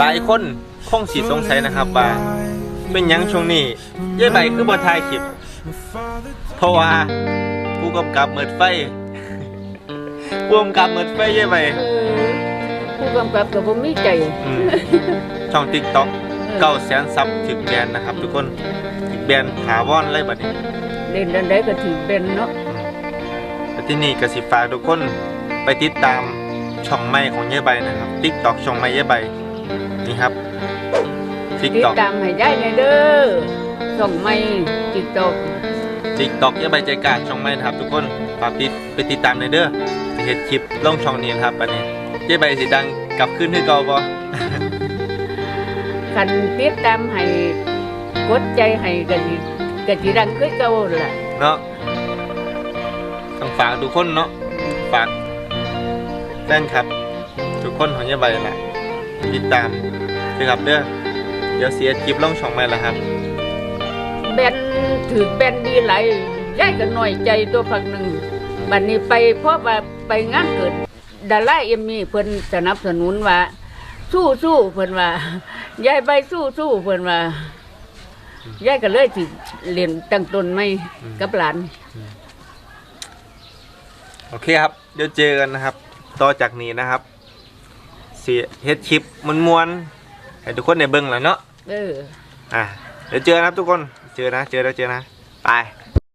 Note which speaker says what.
Speaker 1: หลายคนคงสิสงสัยนะครับว่าเป็นหยังช่วงนี้ยายใบคือบ่ถ่ายคลิป เพราะว่าผู้กำกับเมิดไฟผู้กำกับเมิดไฟยายใบ
Speaker 2: เออผู้กำกับกับผมมีใจ
Speaker 1: อืมช่อง TikTok เก้าแสนซับถึงแบนนะครับ ทุกคนถึงแบนถาวรเลยบัดนี้
Speaker 2: เล่นดันได้ก็ถือเป็นเนาะ
Speaker 1: แต่ที่นี่ก็สิฝากทุกคนไปติดตาม ช่องใหม่ของยายใบนะครับ TikTok ช่องใหม่ยายใบนี่ครับ
Speaker 2: ติด
Speaker 1: TikTok
Speaker 2: ตามให้ได้ในเด้อส่องไม่ติดตก
Speaker 1: TikTok ยายใบใจกล้าช่องใหม่นะครับ ทุกคนฝากติดไปติดตามในอยเด้อสิเฮ็ดคลิปลงช่องนี้นะครับบัดนี้ยายใบสิดังกลับขึ้นคือเก่าบ่
Speaker 2: คันติดตามให้กดใจให้กันกะจิดังคือเก่าล่ะ
Speaker 1: เนาะต้องฝากทุกคนเนาะฝาก แฟนครับ ทุกคนของยายใบแหละติดตามด้วยครับเด้อเดี๋ยวเสียคลิปลงช่องใหม่แล้วครับ
Speaker 2: แบนถือแบนดีหลายยายก็น้อยใจตัวพักหนึ่งบัดนี้ไปเพราะว่าไปงานเกิดดาราเอ็มมี่เพิ่นสนับสนุนว่า สู้สู้เพิ่นว่ายายไปสู้สู้เพิ่นว่ายายก็เลยสิเรียนตั้งต้นไม่กับหลาน
Speaker 1: โอเคครับ เดี๋ยวเจอกันนะครับ ต่อจากนี้นะครับเสียเฮ็ดคลิปมวนๆให้ทุกคนในเบิ่งแล้วเนาะ
Speaker 2: เออ
Speaker 1: อะเดี๋ยวเจอนะครับทุกคนเจอนะเจอแล้วเจอนะไป